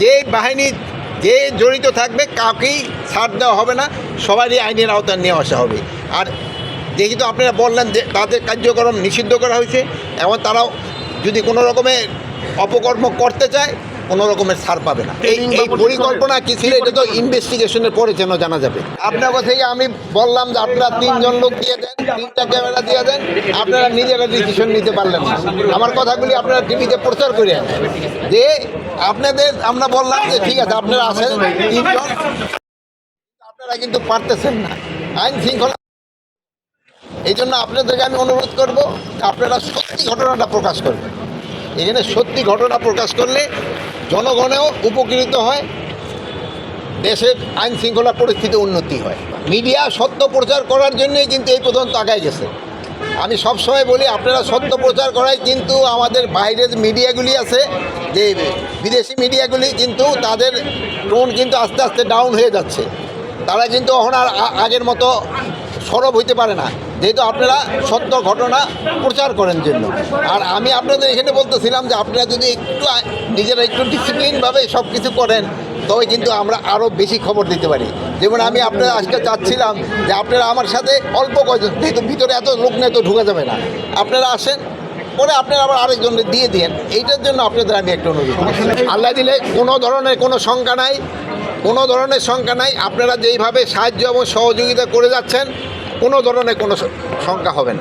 যে বাহিনী, যে জড়িত থাকবে, কাউকেই ছাড় দেওয়া হবে না। সবারই আইনের আওতায় নিয়ে আসা হবে। আর যেহেতু আপনারা বললেন যে তাদের কার্যক্রম নিষিদ্ধ করা হয়েছে, এবং তারাও যদি কোনো রকমের অপকর্ম করতে চায় কোনো রকমের ছাড় পাবে না। এই এই পরিকল্পনা কি ছিল? এটা তো ইনভেস্টিগেশনের পরে যেন জানা যাবে। আপনার থেকে আমি বললাম যে আপনারা তিনজন লোক দিয়ে দেন তিনটা ক্যামেরা দিয়ে দেন আপনারা নিজেরা ডিসিশন নিতে পারলেন না। আমার কথাগুলি আপনারা টিভিতে প্রচার করে যে আপনাদের আমরা বললাম যে ঠিক আছে আপনারা আসেন তিনজন আপনারা কিন্তু পারতেছেন না। আইন শৃঙ্খলা। এই জন্য আপনাদেরকে আমি অনুরোধ করব আপনারা সত্যি ঘটনাটা প্রকাশ করবেন। এখানে সত্যি ঘটনা প্রকাশ করলে জনগণেও উপকৃত হয়, দেশের আইন শৃঙ্খলা পরিস্থিতি উন্নতি হয়। মিডিয়া সত্য প্রচার করার জন্যই কিন্তু এই পর্যন্ত আগায় গেছে। আমি সবসময় বলি, আপনারা সত্য প্রচার করাই কিন্তু আমাদের বাইরের মিডিয়াগুলি আছে, যে বিদেশি মিডিয়াগুলি কিন্তু তাদের টোন কিন্তু আস্তে আস্তে ডাউন হয়ে যাচ্ছে। তারা কিন্তু এখন আর আগের মতো সরব হইতে পারে না। যেহেতু আপনারা সত্য ঘটনা প্রচার করেন জন্য। আর আমি আপনাদের এখানে বলতেছিলাম যে আপনারা যদি একটু নিজেরা একটু ডিসিপ্লিনভাবে সব কিছু করেন, তবে কিন্তু আমরা আরও বেশি খবর দিতে পারি। যেমন আমি আপনারা আজকে চাচ্ছিলাম যে আপনারা আমার সাথে অল্প কয়জন, যেহেতু ভিতরে এত লোক নেই, তো ঢুকে যাবে না। আপনারা আসেন, পরে আপনারা আবার আরেকজনকে দিয়ে দিন। এইটার জন্য আপনাদের আমি একটা অনুরোধ। আল্লাহ দিলে কোনো ধরনের কোনো শঙ্কা নাই, কোনো ধরনের শঙ্কা নাই। আপনারা যেইভাবে সাহায্য এবং সহযোগিতা করে যাচ্ছেন কোনো ধরনের কোনো সংখ্যা হবে না।